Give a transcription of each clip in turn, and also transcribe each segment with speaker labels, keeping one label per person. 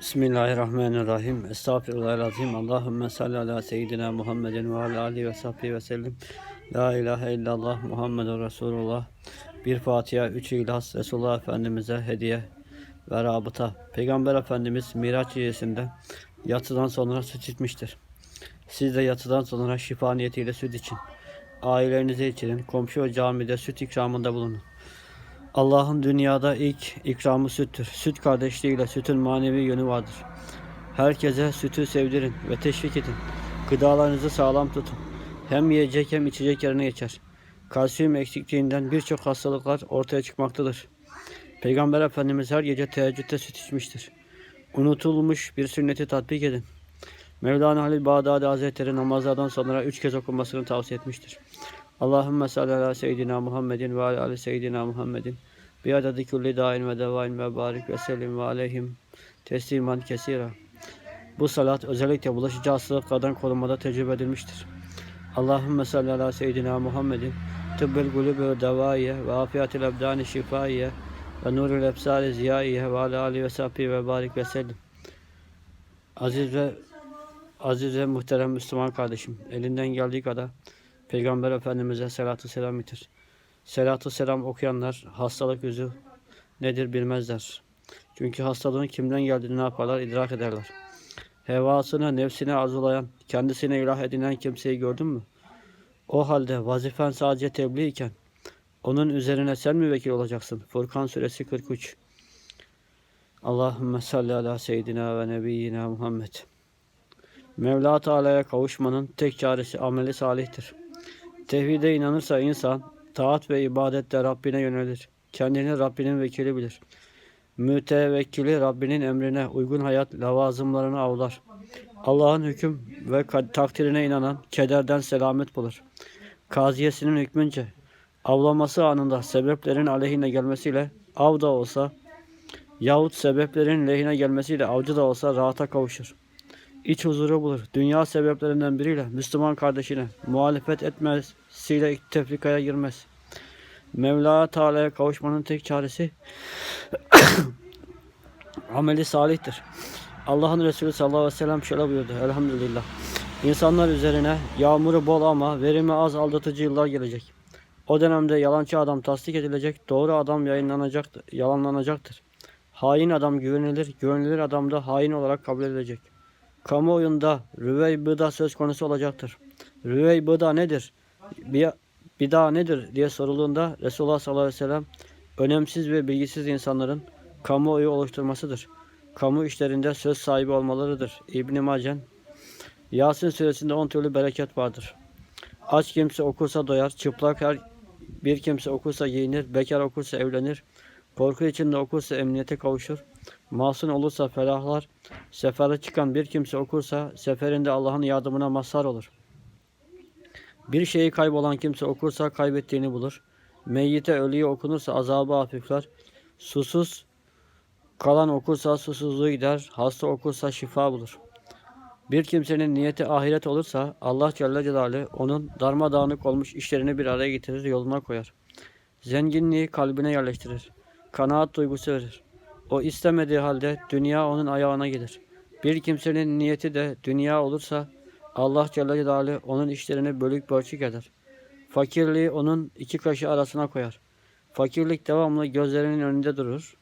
Speaker 1: Bismillahirrahmanirrahim. Estağfirullahalazim. Allahümme salli ala seyyidina Muhammedin ve ala alihi ve sahbihi ve sellem. La ilahe illallah Muhammedun Resulullah. Bir Fatiha, üç İhlas Resulullah Efendimiz'e hediye ve rabıta. Peygamber Efendimiz Miraç gecesinde yatıdan sonra süt içmiştir. Siz de yatıdan sonra şifa niyetiyle süt için. Ailelerinize için komşu ve camide süt ikramında bulunun. Allah'ın dünyada ilk ikramı süttür. Süt kardeşliğiyle sütün manevi yönü vardır. Herkese sütü sevdirin ve teşvik edin. Gıdalarınızı sağlam tutun. Hem yiyecek hem içecek yerine geçer. Kalsiyum eksikliğinden birçok hastalıklar ortaya çıkmaktadır. Peygamber Efendimiz her gece teheccüde süt içmiştir. Unutulmuş bir sünneti tatbik edin. Mevlana Halil Bağdadi Hazretleri namazlardan sonra üç kez okunmasını tavsiye etmiştir. Allahümme salli ala seyyidina Muhammedin ve ala seyyidina Muhammedin. Bi adedi kulli dain ve devain ve barik ve sellim ve aleyhim tesliman kesira. Bu salat özellikle bulaşıcı hastalıklardan korunmada tecrübe edilmiştir. Allahümme salli ala seyyidina Muhammedin. Tıbbel gulübü ve devaiye ve afiyatil ebdani şifaiye ve nurul ebsari ziyaiye ve ala ali ve sahbihi ve barik ve sellim. Aziz ve aziz ve muhterem Müslüman kardeşim, elinden geldiği kadar Peygamber Efendimiz'e selatü selam bitir. Selatü selam okuyanlar hastalık yüzü nedir bilmezler. Çünkü hastalığın kimden geldiğini ne yaparlar idrak ederler. Hevasını, nefsini arzulayan, kendisine ilah edinen kimseyi gördün mü? O halde vazifen sadece tebliğ iken onun üzerine sen mi vekil olacaksın? Furkan suresi 43 Allahümme salli ala seyyidina ve nebiyyina Muhammed. Mevla Teala'ya kavuşmanın tek çaresi ameli salihtir. Tevhide inanırsa insan taat ve ibadette Rabbine yönelir. Kendini Rabbinin vekili bilir. Mütevekkili Rabbinin emrine uygun hayat lavazımlarını avlar. Allah'ın hüküm ve takdirine inanan kederden selamet bulur. Kaziyesinin hükmünce avlaması anında sebeplerin aleyhine gelmesiyle av da olsa yahut sebeplerin lehine gelmesiyle avcı da olsa rahata kavuşur iç huzuru bulur. Dünya sebeplerinden biriyle Müslüman kardeşine muhalefet etmesiyle tefrikaya girmez. Mevla Teala'ya kavuşmanın tek çaresi ameli salihtir. Allah'ın Resulü sallallahu aleyhi ve sellem şöyle buyurdu. Elhamdülillah. İnsanlar üzerine yağmuru bol ama verimi az aldatıcı yıllar gelecek. O dönemde yalancı adam tasdik edilecek, doğru adam yayınlanacak, yalanlanacaktır. Hain adam güvenilir, güvenilir adam da hain olarak kabul edilecek kamuoyunda rüvey bıda söz konusu olacaktır. Rüvey bıda nedir? Bida nedir diye sorulduğunda Resulullah sallallahu aleyhi ve sellem önemsiz ve bilgisiz insanların kamuoyu oluşturmasıdır. Kamu işlerinde söz sahibi olmalarıdır. İbn Macen Yasin suresinde on türlü bereket vardır. Aç kimse okursa doyar, çıplak her bir kimse okursa giyinir, bekar okursa evlenir, korku içinde okursa emniyete kavuşur, Masum olursa ferahlar, sefere çıkan bir kimse okursa seferinde Allah'ın yardımına mazhar olur. Bir şeyi kaybolan kimse okursa kaybettiğini bulur. Meyyite ölüyü okunursa azabı hafifler. Susuz kalan okursa susuzluğu gider. Hasta okursa şifa bulur. Bir kimsenin niyeti ahiret olursa Allah Celle Celaluhu onun darmadağınık olmuş işlerini bir araya getirir, yoluna koyar. Zenginliği kalbine yerleştirir. Kanaat duygusu verir. O istemediği halde dünya onun ayağına gelir. Bir kimsenin niyeti de dünya olursa Allah Celle Celaluhu onun işlerini bölük bölçük eder. Fakirliği onun iki kaşı arasına koyar. Fakirlik devamlı gözlerinin önünde durur.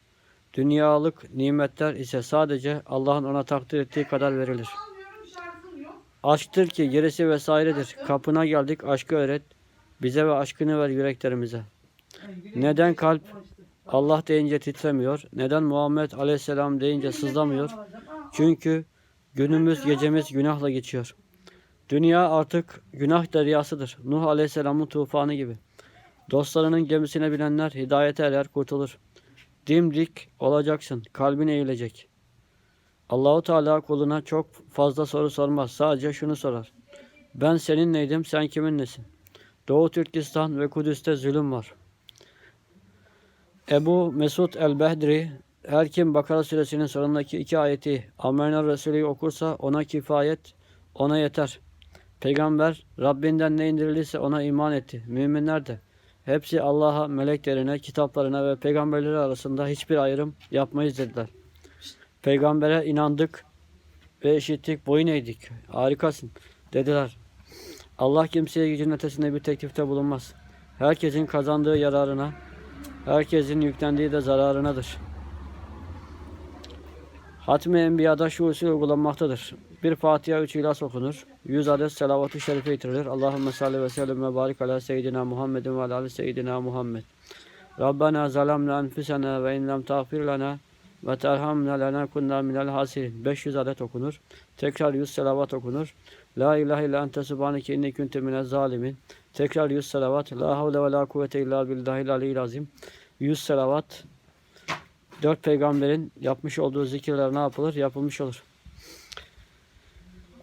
Speaker 1: Dünyalık nimetler ise sadece Allah'ın ona takdir ettiği kadar verilir. Aşktır ki gerisi vesairedir. Kapına geldik aşkı öğret. Bize ve aşkını ver yüreklerimize. Neden kalp Allah deyince titremiyor. Neden Muhammed Aleyhisselam deyince sızlamıyor? Çünkü günümüz gecemiz günahla geçiyor. Dünya artık günah deryasıdır. Nuh Aleyhisselam'ın tufanı gibi. Dostlarının gemisine bilenler hidayete erer kurtulur. Dimdik olacaksın. Kalbin eğilecek. Allahu Teala kuluna çok fazla soru sormaz. Sadece şunu sorar. Ben senin neydim, sen kimin nesin? Doğu Türkistan ve Kudüs'te zulüm var. Ebu Mesud el-Behdri her kim Bakara suresinin sonundaki iki ayeti Amenna Resulü okursa ona kifayet, ona yeter. Peygamber Rabbinden ne indirilirse ona iman etti. Müminler de hepsi Allah'a, meleklerine, kitaplarına ve peygamberleri arasında hiçbir ayrım yapmayız dediler. Peygambere inandık ve işittik, boyun eğdik. Harikasın dediler. Allah kimseye gücün ötesinde bir teklifte bulunmaz. Herkesin kazandığı yararına, herkesin yüklendiği de zararınadır. Hatmi Enbiya'da şu usul uygulanmaktadır. Bir Fatiha, üç İhlas okunur. Yüz adet selavat-ı şerife getirilir. Allahümme salli ve sellem ve barik ala seyyidina Muhammedin ve ala seyyidina Muhammed. Rabbena zalamna enfusena ve in lem tağfir lana ve terhamna lana kunna minel hasirin. 500 adet okunur. Tekrar 100 selavat okunur. La ilahe illa ente subhaneke inni kuntu minez zalimin. Tekrar 100 selavat. La havle ve la kuvvete illa billahil aliyyil azim. 100 selavat. Dört peygamberin yapmış olduğu zikirler ne yapılır? Yapılmış olur.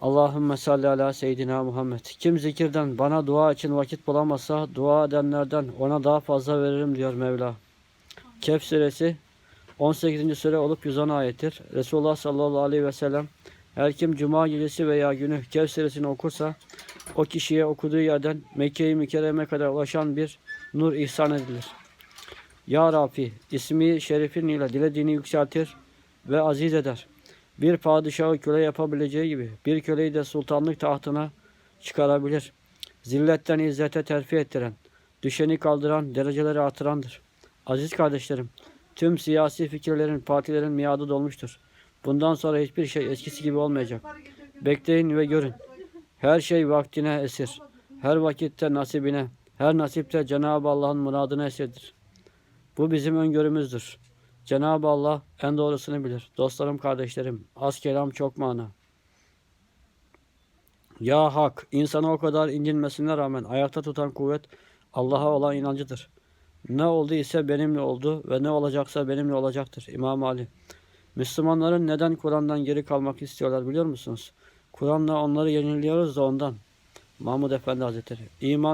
Speaker 1: Allahümme salli ala seyyidina Muhammed. Kim zikirden bana dua için vakit bulamazsa dua edenlerden ona daha fazla veririm diyor Mevla. Kehf suresi 18. sure olup 110 ayettir. Resulullah sallallahu aleyhi ve sellem her kim cuma gecesi veya günü Kehf suresini okursa o kişiye okuduğu yerden Mekke-i Mükerreme kadar ulaşan bir nur ihsan edilir. Ya Rafi ismi şerifin ile dilediğini yükseltir ve aziz eder. Bir padişahı köle yapabileceği gibi bir köleyi de sultanlık tahtına çıkarabilir. Zilletten izzete terfi ettiren, düşeni kaldıran, dereceleri artırandır. Aziz kardeşlerim, tüm siyasi fikirlerin, partilerin miadı dolmuştur. Bundan sonra hiçbir şey eskisi gibi olmayacak. Bekleyin ve görün. Her şey vaktine esir. Her vakitte nasibine, her nasipte Cenab-ı Allah'ın muradına esirdir. Bu bizim öngörümüzdür. Cenab-ı Allah en doğrusunu bilir. Dostlarım, kardeşlerim, az kelam çok mana. Ya Hak, insanı o kadar incinmesine rağmen ayakta tutan kuvvet Allah'a olan inancıdır. Ne oldu ise benimle oldu ve ne olacaksa benimle olacaktır. İmam Ali. Müslümanların neden Kur'an'dan geri kalmak istiyorlar biliyor musunuz? Kur'an'la onları yeniliyoruz da ondan. Mahmud Efendi Hazretleri. İman